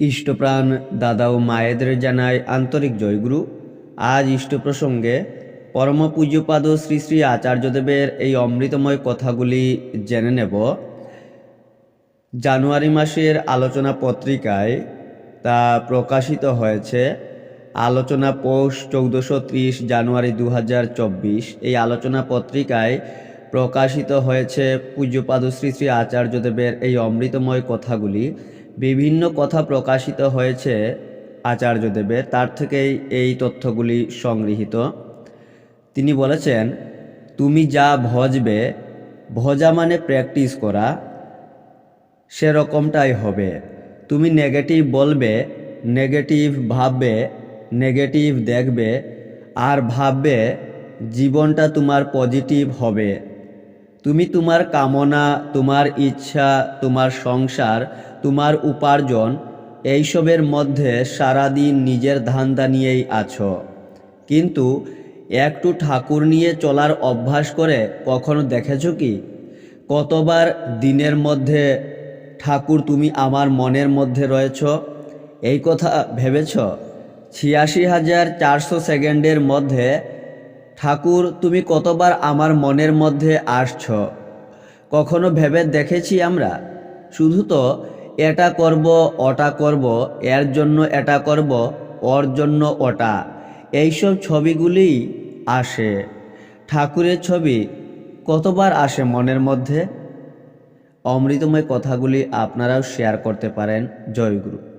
ইষ্টপ্রাণ দাদা ও মায়েদের জানায় আন্তরিক জয়গুরু। আজ ইষ্ট প্রসঙ্গে পরম পূজ্যপাদ শ্রী শ্রী আচার্যদেবের এই অমৃতময় কথাগুলি জেনে নেব। জানুয়ারি মাসের আলোচনা পত্রিকায় তা প্রকাশিত হয়েছে। আলোচনা পৌষ চৌদ্দশো ত্রিশ জানুয়ারি দু হাজার চব্বিশ। এই আলোচনা পত্রিকায় প্রকাশিত হয়েছে পূজ্যপাদ শ্রী শ্রী আচার্যদেবের এই অমৃতময় কথাগুলি। বিভিন্ন কথা প্রকাশিত হয়েছে আচার্যদেবের, তার থেকেই এই তথ্যগুলি সংগৃহীত। তিনি বলেছেন, তুমি যা ভজবে, ভজা মানে প্র্যাকটিস করা, সেরকমটাই হবে। তুমি নেগেটিভ বলবে, নেগেটিভ ভাববে, নেগেটিভ দেখবে, আর ভাববে জীবনটা তোমার পজিটিভ হবে। তুমি তোমার কামনা, তোমার ইচ্ছা, তোমার সংসার, তোমার উপার্জন, এইসবের মধ্যে সারাদিন নিজের ধান্দা নিয়েই আছো। কিন্তু একটু ঠাকুর নিয়ে চলার অভ্যাস করে কখনো দেখেছ কি? কতবার দিনের মধ্যে ঠাকুর তুমি আমার মনের মধ্যে রয়েছ? এই কথা ভেবেছ? ছিয়াশি হাজার চারশো সেকেন্ডের মধ্যে ঠাকুর, তুমি কতবার আমার মনের মধ্যে আসছ? কখনো ভেবে দেখেছি আমরা? শুধু তো, এটা করব, ওটা করব, এর জন্য এটা করব, ওর জন্য ওটা। এইসব ছবিগুলি আসে। ঠাকুরের ছবি কতবার আসে মনের মধ্যে? অমৃতময় কথাগুলি আপনারাও শেয়ার করতে পারেন জয়গুরু।